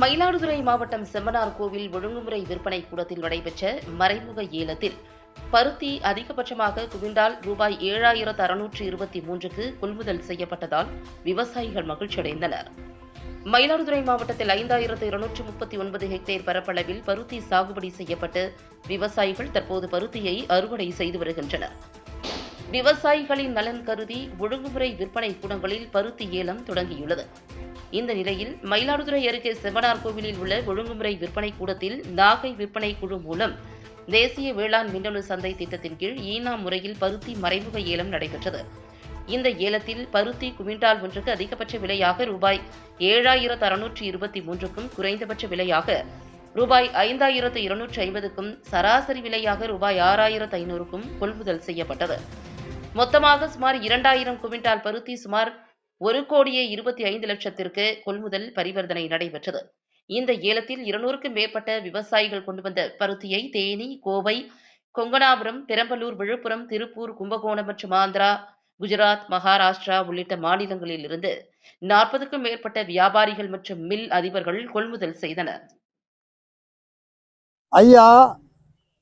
மயிலாடுதுறை மாவட்டம் செம்மனார் கோவில் ஒழுங்குமுறை விற்பனை கூடத்தில் நடைபெற்ற மறைமுக ஏலத்தில் பருத்தி அதிகபட்சமாக குவிண்டால் ரூபாய் ஏழாயிரத்து அறுநூற்று இருபத்தி மூன்றுக்கு கொள்முதல் செய்யப்பட்டதால் விவசாயிகள் மகிழ்ச்சியடைந்தனர். மயிலாடுதுறை மாவட்டத்தில் ஐந்தாயிரத்து இருநூற்று முப்பத்தி ஒன்பது ஹெக்டேர் பரப்பளவில் பருத்தி சாகுபடி செய்யப்பட்டு விவசாயிகள் தற்போது பருத்தியை அறுவடை செய்து வருகின்றனர். விவசாயிகளின் நலன் கருதி ஒழுங்குமுறை விற்பனை கூடங்களில் பருத்தி ஏலம் தொடங்கியுள்ளது. இந்த நிலையில் மயிலாடுதுறை அருகே செவனார் கோவிலில் உள்ள ஒழுங்குமுறை விற்பனை கூடத்தில் நாகை விற்பனை குழு மூலம் தேசிய வேளாண் மின்னணு சந்தை திட்டத்தின் கீழ் ஈனா முறையில் பருத்தி மறைமுக ஏலம் நடைபெற்றது. இந்த ஏலத்தில் பருத்தி குவிண்டால் ஒன்றுக்கு அதிகபட்ச விலையாக ரூபாய் ஏழாயிரத்து அறுநூற்றி இருபத்தி மூன்றுக்கும் குறைந்தபட்ச விலையாக ரூபாய் ஐந்தாயிரத்து இருநூற்றி ஐம்பதுக்கும் சராசரி விலையாக ரூபாய் ஆறாயிரத்து ஐநூறுக்கும் கொள்முதல் செய்யப்பட்டது. மொத்தமாக சுமார் இரண்டாயிரம் குவிண்டால் பருத்தி சுமார் ஒரு கோடியே இருபத்தி ஐந்து லட்சத்திற்கு கொள்முதல் பரிவர்த்தனை நடைபெற்றது. இந்த ஏலத்தில் இருநூறுக்கும் மேற்பட்ட விவசாயிகள் கொண்டு வந்த பருத்தியை தேனி கோவை கொங்கனாபுரம் பெரம்பலூர் விழுப்புரம் திருப்பூர் கும்பகோணம் மற்றும் ஆந்திரா குஜராத் மகாராஷ்டிரா உள்ளிட்ட மாநிலங்களில் இருந்து நாற்பதுக்கும் மேற்பட்ட வியாபாரிகள் மற்றும் மில் அதிபர்கள் கொள்முதல் செய்தனர். ஐயா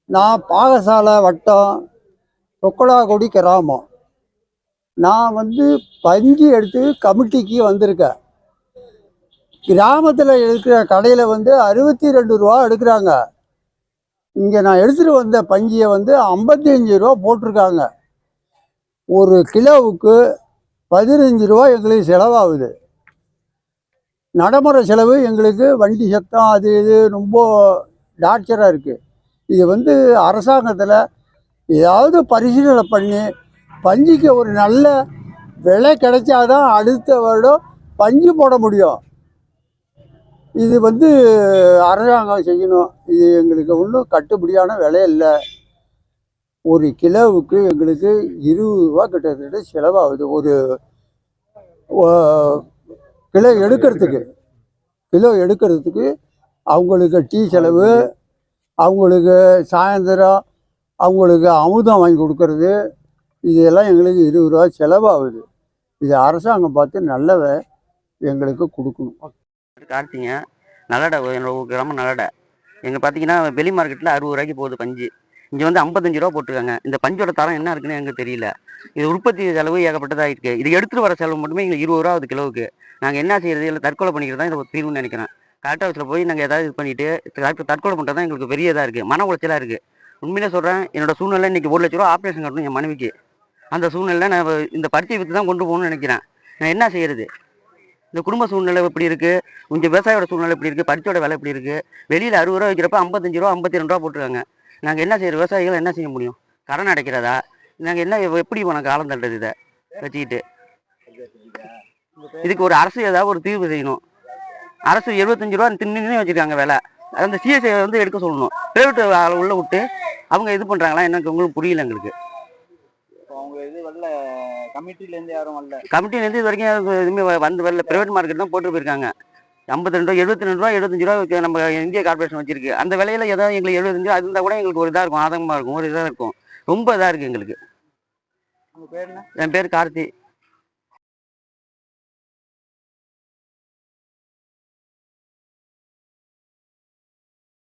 நான் பாகசாலை வட்டம் சொக்கலாகுடி கிராமம். நான் வந்து பஞ்சு எடுத்து கமிட்டிக்கு வந்திருக்கேன். கிராமத்தில் இருக்கிற கடையில் வந்து அறுபத்தி ரெண்டு ரூபா எடுக்கிறாங்க. இங்கே நான் எடுத்துகிட்டு வந்த பஞ்சியை வந்து ஐம்பத்தி அஞ்சு ரூபா போட்டிருக்காங்க. ஒரு கிலோவுக்கு பதினஞ்சு ரூபா எங்களுக்கு செலவாகுது. நடைமுறை செலவு எங்களுக்கு வண்டி சத்தம் அது இது ரொம்ப டார்ச்சராக இருக்குது இது வந்து அரசாங்கத்தில் ஏதாவது பரிசீலனை பண்ணி பஞ்சுக்கு ஒரு நல்ல விலை கிடைச்சாதான் அடுத்த வருடம் பஞ்சு போட முடியும். இது வந்து அரசாங்கம் செய்யணும். இது எங்களுக்கு ஒன்றும் கட்டுப்படியான விலை இல்லை. ஒரு கிலோவுக்கு எங்களுக்கு இருபது ரூபா கிட்டத்தட்ட செலவாகுது. ஒரு கிலோ எடுக்கிறதுக்கு. கிலோ எடுக்கிறதுக்கு அவங்களுக்கு டீ செலவு அவங்களுக்கு சாயந்தரம் அவங்களுக்கு அமுதம் வாங்கி கொடுக்கறது. இதெல்லாம் எங்களுக்கு இருபது ரூபா செலவாகுது. இது அரசாங்கம் பார்த்து நல்லவை எங்களுக்கு கொடுக்கணும். கார்த்திங்க நல்லடை என்னோட கிராமம் நல்லடை. எங்கே பார்த்தீங்கன்னா வெளி மார்க்கெட்டில் அறுபது ரூபாய்க்கு போகுது பஞ்சு. இங்கே வந்து ஐம்பத்தஞ்சு ரூபா போட்டிருக்காங்க. இந்த பஞ்சோட தரம் என்ன இருக்குன்னு எங்களுக்கு தெரியல. இது உற்பத்தி செலவு ஏகப்பட்டதாக இருக்கு. இது எடுத்துகிட்டு வர செலவு மட்டுமே எங்களுக்கு இருபது ரூபா ஆகுது கிலோவுக்கு. நாங்கள் என்ன செய்யறது? இல்லை தற்கொலை பண்ணிக்கிறது தான் இது தீர்வுன்னு நினைக்கிறேன். கரெக்டாக வச்சுல போய் நாங்கள் ஏதாவது இது பண்ணிட்டு தற்கொலை தற்கொலை பண்ணுறது தான் எங்களுக்கு பெரிய இதாக இருக்குது மன உளைச்சலாக இருக்குது உண்மையிலே சொல்கிறேன் என்னோட சூழ்நிலை இன்றைக்கி ஒரு லட்ச ரூபா ஆப்ரேஷன் கட்டணும் என் மனைவிக்கு. அந்த சூழ்நிலை நான் இந்த பருத்தியை வித்து தான் கொண்டு போகணும்னு நினைக்கிறேன். நான் என்ன செய்யறது? இந்த குடும்ப சூழ்நிலை எப்படி இருக்குது கொஞ்சம் விவசாயோட சூழ்நிலை எப்படி இருக்குது பருத்தியோட விலை எப்படி இருக்குது வெளியில் அறுபது ரூபா வைக்கிறப்ப ஐம்பத்தஞ்சு ரூபா ஐம்பத்தி ரெண்டு ரூபா போட்டுருக்காங்க. நாங்கள் என்ன செய்கிற விவசாயிகள் என்ன செய்ய முடியும்? கடன் அடைக்கிறதா? நாங்கள் என்ன எப்படி உனக்கு காலம் தள்ளுறது இதை? வச்சுக்கிட்டு. இதுக்கு ஒரு அரசு ஏதாவது ஒரு தீர்வு செய்யணும். அரசு எழுபத்தஞ்சு ரூபா தின்னு வச்சுருக்காங்க விலை. அந்த சிஎஸ்ஐ வந்து எடுக்க சொல்லணும். பிரைவேட் உள்ள விட்டு அவங்க இது பண்ணுறாங்களா எனக்கு உங்களுக்கு புரியல எங்களுக்கு. வரல கமிட்டில இருந்து யாரும் வரல. கமிட்டிலேருந்து இது வரைக்கும் எதுவுமே வந்து வரல. பிரைவேட் மார்க்கெட் தான் போட்டு போயிருக்காங்க. ஐம்பத்தி ரெண்டு ரூபா எழுபத்தி ரெண்டு ரூபா எழுபத்தஞ்சு ரூபா நம்ம இந்திய கார்பரேஷன் வச்சிருக்கு. அந்த விலையில ஏதாவது எங்களுக்கு எழுபத்தஞ்சு ரூபா அது இருந்தால் கூட எங்களுக்கு ஒரு இதாக இருக்கும் ஆதங்கமாக இருக்கும் ஒரு இதாக இருக்கும். ரொம்ப இதாக இருக்குது எங்களுக்கு. உங்க பேர் என்ன? என் பேர் கார்த்தி.